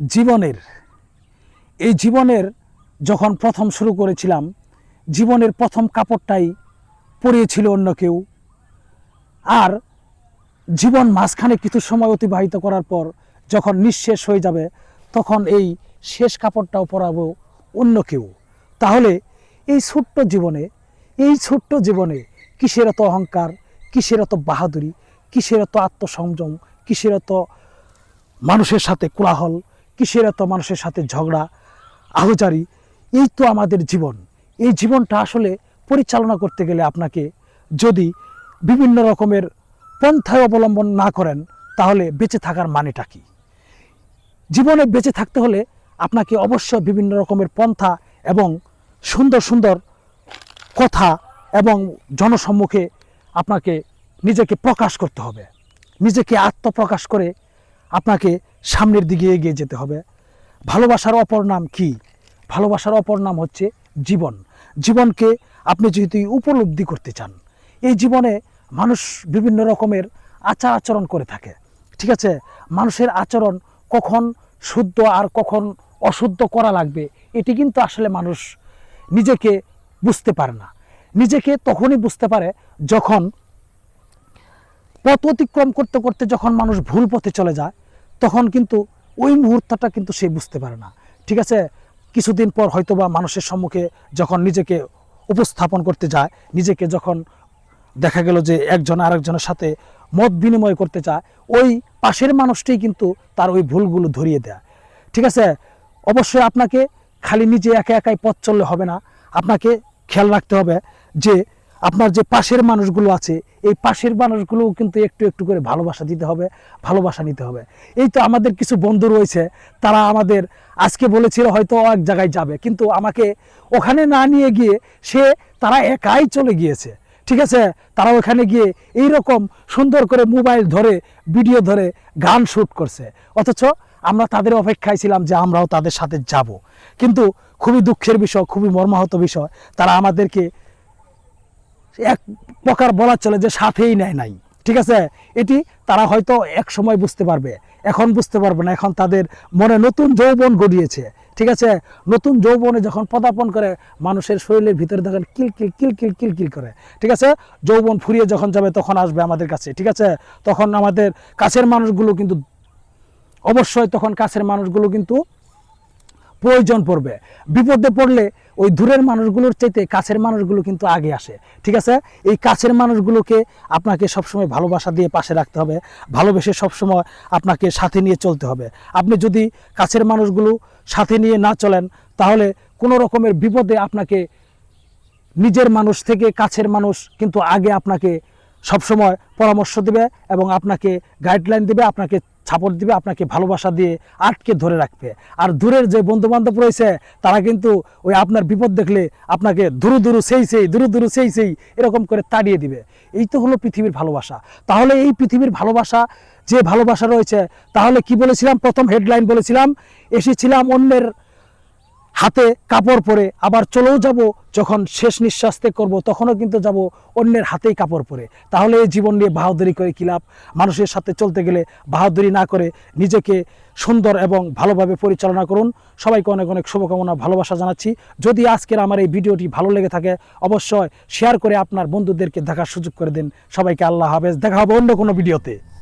জীবনের, এই জীবনের যখন প্রথম শুরু করেছিলাম, জীবনের প্রথম কাপড়টাই পরিয়েছিল অন্য কেউ। আর জীবন মাঝখানে কিছু সময় অতিবাহিত করার পর যখন নিঃশেষ হয়ে যাবে, তখন এই শেষ কাপড়টাও পরাবো অন্য কেউ। তাহলে এই ছোট্ট জীবনে, এই ছোট্ট জীবনে কিসের এত অহংকার, কিসের এত বাহাদুরি, কিসের এত আত্মসংযম, কিসের এত মানুষের সাথে কোলাহল কিসের এত মানুষের সাথে ঝগড়া? আহজারি, এই তো আমাদের জীবন। এই জীবনটা আসলে পরিচালনা করতে গেলে আপনাকে যদি বিভিন্ন রকমের পন্থায় অবলম্বন না করেন, তাহলে বেঁচে থাকার মানেটা কি? জীবনে বেঁচে থাকতে হলে আপনাকে অবশ্য বিভিন্ন রকমের পন্থা এবং সুন্দর সুন্দর কথা এবং জনসম্মুখে আপনাকে নিজেকে প্রকাশ করতে হবে। নিজেকে আত্মপ্রকাশ করে আপনাকে সামনের দিকে এগিয়ে যেতে হবে। ভালোবাসার অপর নাম কি? ভালোবাসার অপর নাম হচ্ছে জীবন। জীবনকে আপনি যদি উপলব্ধি করতে চান, এই জীবনে মানুষ বিভিন্ন রকমের আচার আচরণ করে থাকে। ঠিক আছে? মানুষের আচরণ কখন শুদ্ধ আর কখন অশুদ্ধ করা লাগবে, এটি কিন্তু আসলে মানুষ নিজেকে বুঝতে পারে না। নিজেকে তখনই বুঝতে পারে যখন পথ অতিক্রম করতে করতে যখন মানুষ ভুল পথে চলে যায় তখন কিন্তু ওই মুহূর্তটা কিন্তু সে বুঝতে পারে না। ঠিক আছে? কিছুদিন পর হয়তোবা মানুষের সম্মুখে যখন নিজেকে উপস্থাপন করতে যায়, নিজেকে যখন দেখা গেল যে একজন আরেকজনের সাথে মত বিনিময় করতে চায় ওই পাশের মানুষটাই কিন্তু তার ওই ভুলগুলো ধরিয়ে দেয়। ঠিক আছে? অবশ্যই আপনাকে খালি নিজে একা একাই পথ চললে হবে না। আপনাকে খেয়াল রাখতে হবে যে আপনার যে পাশের মানুষগুলো আছে, এই পাশের মানুষগুলোও কিন্তু একটু একটু করে ভালোবাসা দিতে হবে, ভালোবাসা নিতে হবে। এই তো আমাদের কিছু বন্ধু রয়েছে, তারা আমাদের আজকে বলেছিল হয়তো এক জায়গায় যাবে, কিন্তু আমাকে ওখানে না নিয়ে গিয়ে সে, তারা একাই চলে গিয়েছে। ঠিক আছে? তারা ওখানে গিয়ে এই রকম সুন্দর করে মোবাইল ধরে, ভিডিও ধরে গান শ্যুট করছে। অথচ আমরা তাদের অপেক্ষায় ছিলাম যে আমরাও তাদের সাথে যাব। কিন্তু খুবই দুঃখের বিষয়, খুবই মর্মাহত বিষয়, তারা আমাদেরকে এক প্রকার বলা চলে যে সাথেই নেয় নাই। ঠিক আছে? এটি তারা হয়তো এক সময় বুঝতে পারবে। এখন বুঝতে পারবে না। এখন তাদের মনে নতুন যৌবন গড়িয়েছে। ঠিক আছে? নতুন যৌবনে যখন পদার্পণ করে, মানুষের শরীরের ভিতরে দেখেন কিল কিল কিল কিল কিল কিল করে। ঠিক আছে? যৌবন ফুরিয়ে যখন যাবে, তখন আসবে আমাদের কাছে। ঠিক আছে? তখন আমাদের কাছের মানুষগুলো কিন্তু অবশ্যই তখন কাছের মানুষগুলো কিন্তু প্রয়োজন পড়বে। বিপদে পড়লে ওই দূরের মানুষগুলোর চাইতে কাছের মানুষগুলো কিন্তু আগে আসে। ঠিক আছে? এই কাছের মানুষগুলোকে আপনাকে সবসময় ভালোবাসা দিয়ে পাশে রাখতে হবে। ভালোবেসে সবসময় আপনাকে সাথে নিয়ে চলতে হবে। আপনি যদি কাছের মানুষগুলো সাথে নিয়ে না চলেন, তাহলে কোনো রকমের বিপদে আপনাকে নিজের মানুষ থেকে কাছের মানুষ কিন্তু আগে আপনাকে সবসময় পরামর্শ দেবে এবং আপনাকে গাইডলাইন দেবে, আপনাকে সাপোর্ট দিবে, আপনাকে ভালোবাসা দিয়ে আটকে ধরে রাখবে। আর দূরের যে বন্ধু বান্ধব রয়েছে, তারা কিন্তু ওই আপনার বিপদ দেখলে আপনাকে দুরু দুরু সেই সেই, দুরু দুরু সেই সেই এরকম করে তাড়িয়ে দিবে। এই তো হলো পৃথিবীর ভালোবাসা। তাহলে এই পৃথিবীর ভালোবাসা, যে ভালোবাসা রয়েছে, তাহলে কি বলেছিলাম? প্রথম হেডলাইন বলেছিলাম, এসেছিলাম অন্যের হাতে কাপড় পরে আবার চলেও যাব, যখন শেষ নিঃশ্বাস ত্যাগ করব, তখনও কিন্তু যাব অন্যের হাতেই কাপড় পরে। তাহলে এই জীবন নিয়ে বাহাদুরি করে কী লাভ? মানুষের সাথে চলতে গেলে বাহাদুরি না করে নিজেকে সুন্দর এবং ভালোভাবে পরিচালনা করুন। সবাইকে অনেক অনেক শুভকামনা, ভালোবাসা জানাচ্ছি। যদি আজকের আমার এই ভিডিওটি ভালো লেগে থাকে, অবশ্যই শেয়ার করে আপনার বন্ধুদেরকে দেখার সুযোগ করে দিন। সবাইকে আল্লাহ হাফেজ। দেখা হবে অন্য কোনো ভিডিওতে।